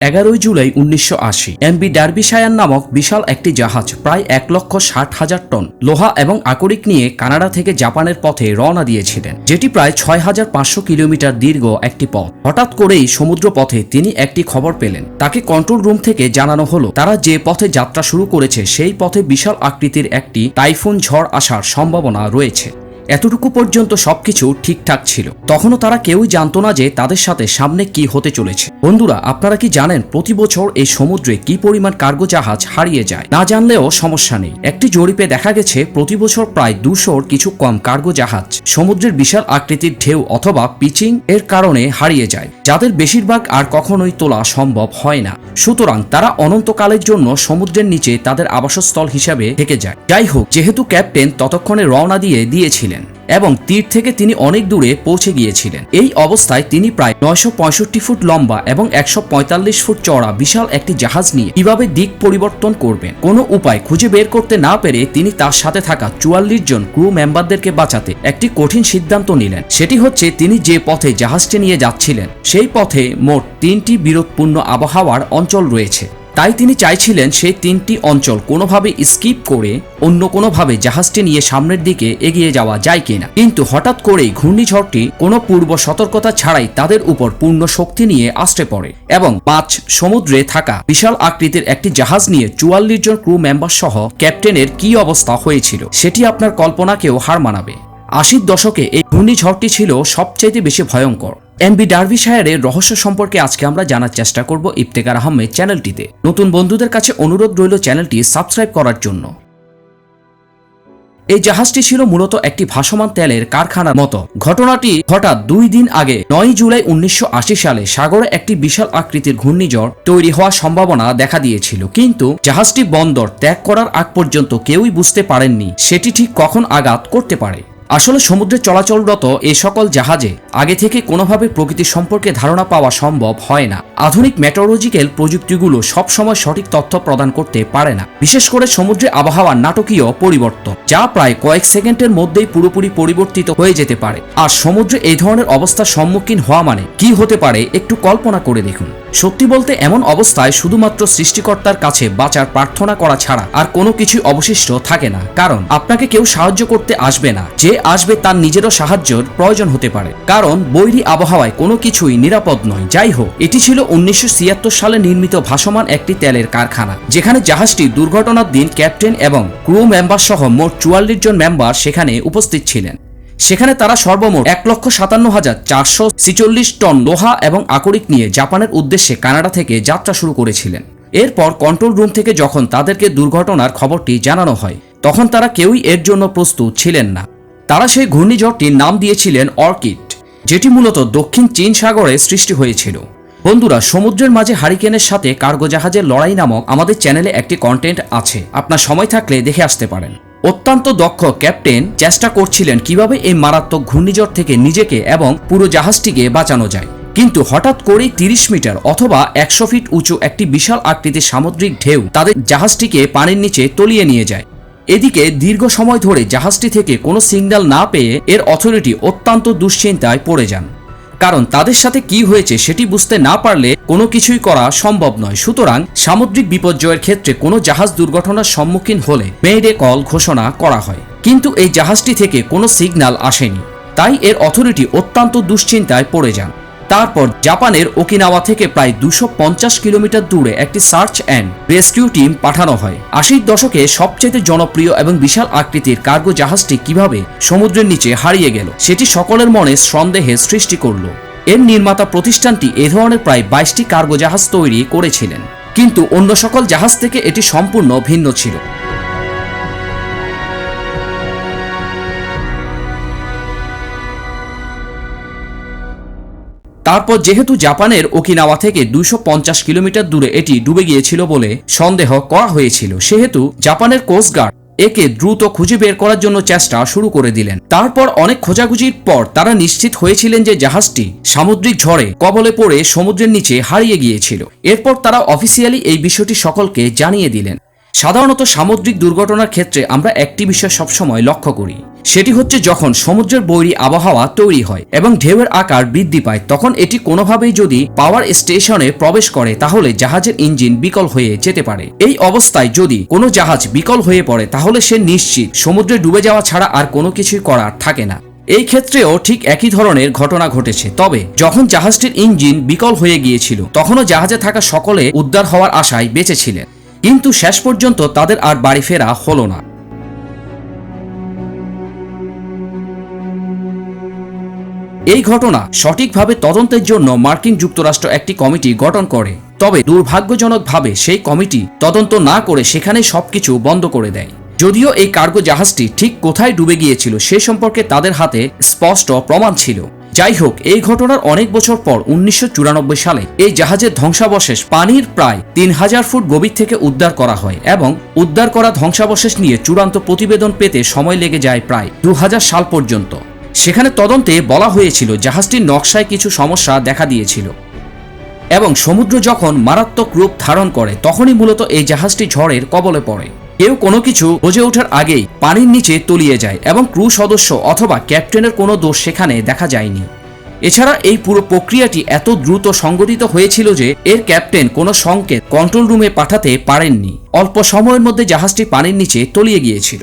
এগারোই জুলাই উনিশশো আশি। এমবি ডার্বিশায়ার নামক বিশাল একটি জাহাজ প্রায় এক লক্ষ ষাট হাজার টন লোহা এবং আকরিক নিয়ে কানাডা থেকে জাপানের পথে রওনা দিয়েছিলেন, যেটি প্রায় ছয় হাজার পাঁচশো কিলোমিটার দীর্ঘ একটি পথ। হঠাৎ করেই সমুদ্র পথে তিনি একটি খবর পেলেন। তাকে কন্ট্রোল রুম থেকে জানানো হলো, তারা যে পথে যাত্রা শুরু করেছে সেই পথে বিশাল আকৃতির একটি টাইফুন ঝড় আসার সম্ভাবনা রয়েছে। এতটুকু পর্যন্ত সবকিছু ঠিকঠাক ছিল। তখনও তারা কেউই জানতো না যে তাদের সাথে সামনে কি হতে চলেছে। বন্ধুরা, আপনারা কি জানেন প্রতি বছর এই সমুদ্রে কি পরিমাণ কার্গো জাহাজ হারিয়ে যায়? না জানলেও সমস্যা নেই। একটি জরিপে দেখা গেছে, প্রতি বছর প্রায় দুশোর কিছু কম কার্গো জাহাজ সমুদ্রের বিশাল আকৃতির ঢেউ অথবা পিচিং এর কারণে হারিয়ে যায়, যাদের বেশিরভাগ আর কখনোই তোলা সম্ভব হয় না। সুতরাং তারা অনন্তকালের জন্য সমুদ্রের নিচে তাদের আবাসস্থল হিসাবে থেকে যায়। যাই হোক, যেহেতু ক্যাপ্টেন ততক্ষণে রওনা দিয়ে দিয়েছিলেন। এবং তীর থেকে তিনি অনেক দূরে পৌঁছে গিয়েছিলেন। এই অবস্থায় তিনি প্রায় নয়শ পঁয়ষট্টি ফুট লম্বা এবং একশ পঁয়তাল্লিশ ফুট চড়া বিশাল একটি জাহাজ নিয়ে কীভাবে দিক পরিবর্তন করবেন? কোনো উপায় খুঁজে বের করতে না পেরে তিনি তার সাথে থাকা চুয়াল্লিশ জন ক্রু মেম্বারদেরকে বাঁচাতে একটি কঠিন সিদ্ধান্ত নিলেন। সেটি হচ্ছে তিনি যে পথে জাহাজটি নিয়ে যাচ্ছিলেন, সেই পথে মোট তিনটি বিরোধপূর্ণ আবহাওয়ার অঞ্চল রয়েছে। তাই তিনি চাইছিলেন সেই তিনটি অঞ্চল কোনোভাবে স্কিপ করে অন্য কোনোভাবে জাহাজটি নিয়ে সামনের দিকে এগিয়ে যাওয়া যায় কিনা। কিন্তু হঠাৎ করেই ঘূর্ণিঝড়টি কোনো পূর্ব সতর্কতা ছাড়াই তাদের উপর পূর্ণ শক্তি নিয়ে আসতে পড়ে এবং পাঁচ সমুদ্রে থাকা বিশাল আকৃতির একটি জাহাজ নিয়ে চুয়াল্লিশ জন ক্রু মেম্বার সহ ক্যাপ্টেনের কি অবস্থা হয়েছিল সেটি আপনার কল্পনাকেও হার মানাবে। আশির দশকে এই ঘূর্ণিঝড়টি ছিল সবচাইতে বেশি ভয়ঙ্কর। এমবি ডার্ভিশায়ারের রহস্য সম্পর্কে আজকে আমরা জানার চেষ্টা করব ইফতেকার আহমেদ চ্যানেলটিতে। নতুন বন্ধুদের কাছে অনুরোধ রইল চ্যানেলটি সাবস্ক্রাইব করার জন্য। এই জাহাজটি ছিল মূলত একটি ভাসমান তেলের কারখানার মতো। ঘটনাটি হঠাৎ দুই দিন আগে নয় জুলাই উনিশশো আশি সালে সাগরে একটি বিশাল আকৃতির ঘূর্ণিঝড় তৈরি হওয়ার সম্ভাবনা দেখা দিয়েছিল। কিন্তু জাহাজটি বন্দর ত্যাগ করার আগ পর্যন্ত কেউই বুঝতে পারেননি সেটি ঠিক কখন আঘাত করতে পারে। আসলে সমুদ্রে চলাচলরত এ সকল জাহাজে আগে থেকে কোনোভাবে প্রকৃতি সম্পর্কে ধারণা পাওয়া সম্ভব হয় না। আধুনিক মেটোলজিক্যাল প্রযুক্তিগুলো সবসময় সঠিক তথ্য প্রদান করতে পারে না। বিশেষ করে সমুদ্রে আবহাওয়ার নাটকীয় পরিবর্তন, যা প্রায় কয়েক সেকেন্ডের মধ্যেই পুরোপুরি পরিবর্তিত হয়ে যেতে পারে। আর সমুদ্রে এই ধরনের অবস্থার সম্মুখীন হওয়া মানে কি হতে পারে একটু কল্পনা করে দেখুন। সত্যি বলতে এমন অবস্থায় শুধুমাত্র সৃষ্টিকর্তার কাছে বাঁচার প্রার্থনা করা ছাড়া আর কোনো কিছু অবশিষ্ট থাকে না। কারণ আপনাকে কেউ সাহায্য করতে আসবে না। যে আসবে তার নিজেরও সাহায্যের প্রয়োজন হতে পারে। কারণ বৈরী আবহাওয়ায় কোনো কিছুই নিরাপদ নয়। যাই হোক, এটি ছিল উনিশশো ছিয়াত্তর সালে নির্মিত ভাসমান একটি তেলের কারখানা। যেখানে জাহাজটি দুর্ঘটনার দিন ক্যাপ্টেন এবং ক্রু মেম্বার সহ মোট চুয়াল্লিশ জন মেম্বার সেখানে উপস্থিত ছিলেন। সেখানে তারা সর্বমোট এক লক্ষ সাতান্ন হাজার চারশো ছিচল্লিশ টন লোহা এবং আকরিক নিয়ে জাপানের উদ্দেশ্যে কানাডা থেকে যাত্রা শুরু করেছিলেন। এরপর কন্ট্রোল রুম থেকে যখন তাদেরকে দুর্ঘটনার খবরটি জানানো হয়, তখন তারা কেউই এর জন্য প্রস্তুত ছিলেন না। তারা সেই ঘূর্ণিঝড়টির নাম দিয়েছিলেন অর্কিড, যেটি মূলত দক্ষিণ চীন সাগরে সৃষ্টি হয়েছিল। বন্ধুরা, সমুদ্রের মাঝে হারিকেনের সাথে কার্গো জাহাজের লড়াই নামক আমাদের চ্যানেলে একটি কন্টেন্ট আছে। আপনার সময় থাকলে দেখে আসতে পারেন। অত্যন্ত দক্ষ ক্যাপ্টেন চেষ্টা করছিলেন কীভাবে এই মারাত্মক ঘূর্ণিঝড় থেকে নিজেকে এবং পুরো জাহাজটিকে বাঁচানো যায়। কিন্তু হঠাৎ করেই তিরিশ মিটার অথবা একশো ফিট উঁচু একটি বিশাল আকৃতির সামুদ্রিক ঢেউ তাদের জাহাজটিকে পানির নিচে তলিয়ে নিয়ে যায়। এদিকে দীর্ঘ সময় ধরে জাহাজটি থেকে কোনো সিগন্যাল না পেয়ে এর অথরিটি অত্যন্ত দুশ্চিন্তায় পড়ে যান। কারণ তাদের সাথে কি হয়েছে সেটি বুঝতে না পারলে কোনো কিছুই করা সম্ভব নয়। সুতরাং সামুদ্রিক বিপর্যয়ের ক্ষেত্রে কোনো জাহাজ দুর্ঘটনার সম্মুখীন হলে মেয়েডে কল ঘোষণা করা হয়। কিন্তু এই জাহাজটি থেকে কোনো সিগন্যাল আসেনি। তাই এর অথরিটি অত্যন্ত দুশ্চিন্তায় পড়ে যান। তারপর জাপানের ওকিনাওয়া থেকে প্রায় দুশো কিলোমিটার দূরে একটি সার্চ অ্যান্ড রেস্কিউ টিম পাঠানো হয়। আশির দশকে সবচেয়ে জনপ্রিয় এবং বিশাল আকৃতির কার্গো জাহাজটি কীভাবে সমুদ্রের নিচে হারিয়ে গেল, সেটি সকলের মনে সন্দেহের সৃষ্টি করল। এর নির্মাতা প্রতিষ্ঠানটি এ ধরনের প্রায় বাইশটি কার্গো জাহাজ তৈরি করেছিলেন। কিন্তু অন্য সকল জাহাজ থেকে এটি সম্পূর্ণ ভিন্ন ছিল। তারপর যেহেতু জাপানের ওকিনাওয়া থেকে দুইশো পঞ্চাশ কিলোমিটার দূরে এটি ডুবে গিয়েছিল বলে সন্দেহ করা হয়েছিল, সেহেতু জাপানের কোস্টগার্ড একে দ্রুত খুঁজে বের করার জন্য চেষ্টা শুরু করে দিলেন। তারপর অনেক খোঁজাখুঁজির পর তারা নিশ্চিত হয়েছিলেন যে জাহাজটি সামুদ্রিক ঝড়ে কবলে পড়ে সমুদ্রের নিচে হারিয়ে গিয়েছিল। এরপর তারা অফিসিয়ালি এই বিষয়টি সকলকে জানিয়ে দিলেন। সাধারণত সামুদ্রিক দুর্ঘটনার ক্ষেত্রে আমরা একটি বিষয় সবসময় লক্ষ্য করি। সেটি হচ্ছে যখন সমুদ্রের বৈরী আবহাওয়া তৈরি হয় এবং ঢেউয়ের আকার বৃদ্ধি পায়, তখন এটি কোনোভাবেই যদি পাওয়ার স্টেশনে প্রবেশ করে, তাহলে জাহাজের ইঞ্জিন বিকল হয়ে যেতে পারে। এই অবস্থায় যদি কোনো জাহাজ বিকল হয়ে পড়ে, তাহলে সে নিশ্চিত সমুদ্রে ডুবে যাওয়া ছাড়া আর কোনো কিছুই করার থাকে না। এই ক্ষেত্রেও ঠিক একই ধরনের ঘটনা ঘটেছে। তবে যখন জাহাজটির ইঞ্জিন বিকল হয়ে গিয়েছিল, তখনও জাহাজে থাকা সকলে উদ্ধার হওয়ার আশায় বেঁচে ছিলেন। কিন্তু শেষ পর্যন্ত তাদের আর বাড়ি ফেরা হলো না। এই ঘটনা সঠিকভাবে তদন্তের জন্য মার্কিন যুক্তরাষ্ট্র একটি কমিটি গঠন করে। তবে দুর্ভাগ্যজনকভাবে সেই কমিটি তদন্ত না করে সেখানে সবকিছু বন্ধ করে দেয়। যদিও এই কার্গো জাহাজটি ঠিক কোথায় ডুবে গিয়েছিল সে সম্পর্কে তাদের হাতে স্পষ্ট প্রমাণ ছিল। যাই হোক, এই ঘটনার অনেক বছর পর উনিশশো চুরানব্বই সালে এই জাহাজের ধ্বংসাবশেষ পানির প্রায় তিন হাজার ফুট গভীর থেকে উদ্ধার করা হয় এবং উদ্ধার করা ধ্বংসাবশেষ নিয়ে চূড়ান্ত প্রতিবেদন পেতে সময় লেগে যায় প্রায় দু হাজার সাল পর্যন্ত। সেখানে তদন্তে বলা হয়েছিল, জাহাজটির নকশায় কিছু সমস্যা দেখা দিয়েছিল এবং সমুদ্র যখন মারাত্মক রূপ ধারণ করে, তখনই মূলত এই জাহাজটি ঝড়ের কবলে পড়ে। কেউ কোনো কিছু বোঝে ওঠার আগেই পানির নিচে তলিয়ে যায় এবং ক্রু সদস্য অথবা ক্যাপ্টেনের কোনো দোষ সেখানে দেখা যায়নি। এছাড়া এই পুরো প্রক্রিয়াটি এত দ্রুত সংগঠিত হয়েছিল যে এর ক্যাপ্টেন কোনো সংকেত কন্ট্রোল রুমে পাঠাতে পারেননি। অল্প সময়ের মধ্যে জাহাজটি পানির নিচে তলিয়ে গিয়েছিল।